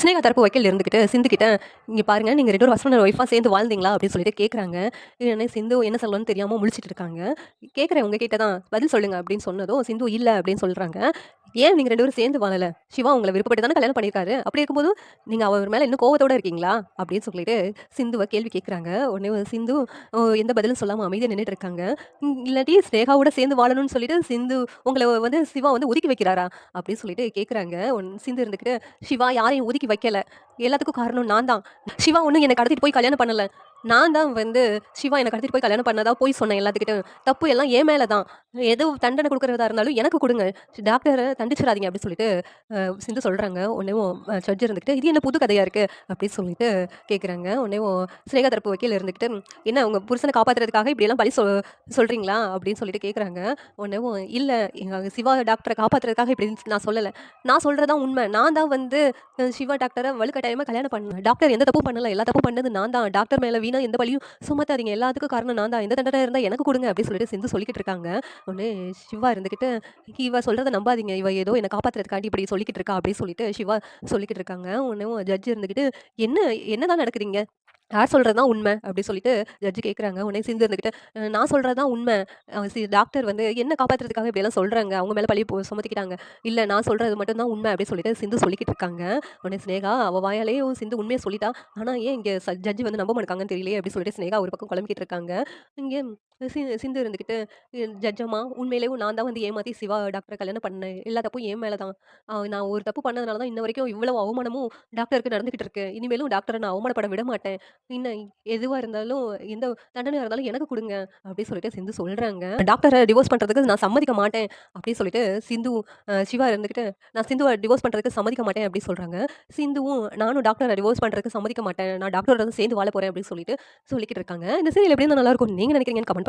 ஸ்னேகா தரப்பு வக்கீல் இருந்துக்கிட்டு சிந்துக்கிட்டேன் இங்கே பாருங்கள் நீங்கள் ரெண்டு ஒரு ஹஸ்பண்ட் ஒய்ஃபாக சேர்ந்து வாழ்ந்தீங்களா? அப்படின்னு சொல்லிட்டு கேட்குறாங்க என்ன சிந்து என்ன சொல்லணும்னு தெரியாமல் முழிச்சிட்டு இருக்காங்க. கேட்குறேன் உங்ககிட்ட தான். பதில் சொல்லுங்கள் அப்படின்னு சொன்னதும் சிந்து இல்லை அப்படின்னு சொல்கிறாங்க ஏன் நீங்கள் ரெண்டு பேரும் சேர்ந்து வாழலை? சிவா உங்களை விருப்பப்பட்டு தானே கல்யாணம் பண்ணியிருக்காரு. அப்படி இருக்கும்போது நீங்கள் அவர் மேலே இன்னும் கோவத்தோடு இருக்கீங்களா? அப்படின்னு சொல்லிட்டு சிந்துவை கேள்வி கேட்குறாங்க உடனே சிந்து எந்த பதிலும் சொல்லாமல் அமைதியாக நின்றுட்டு இருக்காங்க. இல்லாட்டி ஸ்னேகாவோட சேர்ந்து வாழணும்னு சொல்லிட்டு சிந்து உங்களை வந்து சிவா வந்து ஒதுக்கி வைக்கிறாரா? அப்படின்னு சொல்லிட்டு கேட்குறாங்க சிந்து இருந்துக்கிட்டு சிவா யாரையும் ஒதுக்கி வைக்கல. எல்லாத்துக்கும் காரணம் நான் தான் சிவா ஒன்றும் என்னை கடத்திட்டு போய் கல்யாணம் பண்ணல. நான் தான் வந்து சிவா என்னை கடத்திட்டு போய் கல்யாணம் பண்ணதா? போய் சொன்னேன் எல்லாத்துக்கிட்ட. தப்பு எல்லாம் ஏன் மேலே தான் எது தண்டனை கொடுக்குறதா இருந்தாலும் எனக்கு கொடுங்க. டாக்டரை தண்டிச்சிடாதீங்க அப்படின்னு சொல்லிட்டு சிந்து சொல்கிறாங்க உன்னையும் ஜட்ஜ் இருந்துக்கிட்டு இது என்ன புது கதையாக இருக்குது அப்படின்னு சொல்லிட்டு கேட்குறாங்க உடனேவும் ஸ்னேகா தரப்பு வக்கீல் இருந்துக்கிட்டு என்ன உங்கள் புருஷனை காப்பாற்றுறதுக்காக இப்படியெல்லாம் பழி சொல் சொல்கிறீங்களா அப்படின்னு சொல்லிட்டு கேட்குறாங்க உன்னையும் இல்லை எங்கள் சிவா டாக்டரை காப்பாற்றுறதுக்காக இப்படி நான் சொல்லலை. நான் சொல்கிறது தான் உண்மை. நான் தான் வந்து சிவா டாக்டரை வலுக்கட்டாயமாக கல்யாணம் பண்ணேன் டாக்டர் எந்த தப்பும் பண்ணல. எல்லா தப்பும் பண்ணது நான் தான். டாக்டர் மேலே வீணா எந்த பழியும் சுமத்தாதீங்க. எல்லாத்துக்கும் காரணம் நான் தான். எந்த தண்டனை இருந்தால் எனக்கு கொடுங்க அப்படின்னு சொல்லிட்டு சிந்து சொல்லிக்கிட்டு இருக்காங்க. உடனே சிவா இருந்துக்கிட்டு இவ சொல்கிறத நம்பாதீங்க. இவ ஏதோ என்னை காப்பாற்றுறதுக்காண்டி இப்படி சொல்லிக்கிட்டு இருக்கா? அப்படின்னு சொல்லிட்டு சிவா சொல்லிக்கிட்டு இருக்காங்க. உடனே ஜட்ஜ் இருந்துக்கிட்டு என்ன என்னதான் நடக்குதுங்க யார் சொல்கிறது தான் உண்மை அப்படி சொல்லிட்டு ஜட்ஜு கேட்குறாங்க உடனே சிந்து இருந்துக்கிட்டு நான் சொல்கிறது தான் உண்மை. சி டாக்டர் வந்து என்ன காப்பாற்றுறதுக்காக இப்படியெல்லாம் சொல்கிறாங்க அவங்க மேலே பழி சுமத்திக்கிட்டாங்க. இல்லை நான் சொல்கிறது மட்டும் தான் உண்மை. அப்படின்னு சொல்லிட்டு சிந்து சொல்லிக்கிட்டு இருக்காங்க. உடனே ஸ்னேகா அவள் வாயாலேயும் சிந்து உண்மையை சொல்லிட்டா? ஆனால் ஏன் இங்கே ஜட்ஜி வந்து நம்ப மாட்டாங்கன்னு தெரியலையே? அப்படி சொல்லிட்டு ஸ்னேகா ஒரு பக்கம் குழம்பிக்கிட்டு இருக்காங்க. இங்கே சி சிந்து இருந்துக்கிட்டு ஜட்ஜம்மா உண்மையிலேயே நான் தான் வந்து ஏமாற்றி சிவா டாக்டரை கல்யாணம் பண்ணேன் எல்லா தப்பும் என் மேலே தான். ஆஹ் நான் ஒரு தப்பு பண்ணதுனால தான் இன்ன வரைக்கும் இவ்வளவு அவமானமும் டாக்டருக்கு நடந்துக்கிட்டு இருக்கு. இனிமேலும் டாக்டரை நான் அவமானப்பட விட மாட்டேன். இன்னும் எதுவாக இருந்தாலும் எந்த தண்டனையாக இருந்தாலும் எனக்கு கொடுங்க. அப்படின்னு சொல்லிட்டு சிந்து சொல்கிறாங்க டாக்டரை டிவோர்ஸ் பண்ணுறதுக்கு நான் சம்மதிக்க மாட்டேன். அப்படின்னு சொல்லிட்டு சிந்து சிவா இருந்துக்கிட்டு நான் சிந்துவை டிவோர்ஸ் பண்ணுறதுக்கு சம்மதிக்க மாட்டேன். அப்படின்னு சொல்கிறாங்க சிந்துவும் நானும் டாக்டரை டிவோர்ஸ் பண்ணுறதுக்கு சம்மதிக்க மாட்டேன். நான் டாக்டரோட வந்து சேர்ந்து வாழ போகிறேன் அப்படின்னு சொல்லிட்டு சொல்லிக்கிட்டு இருக்காங்க. இந்த சீரியல் எப்படி நல்லா இருக்கும்? நீங்கள் நினைக்கிறீங்கன்னு கமெண்ட்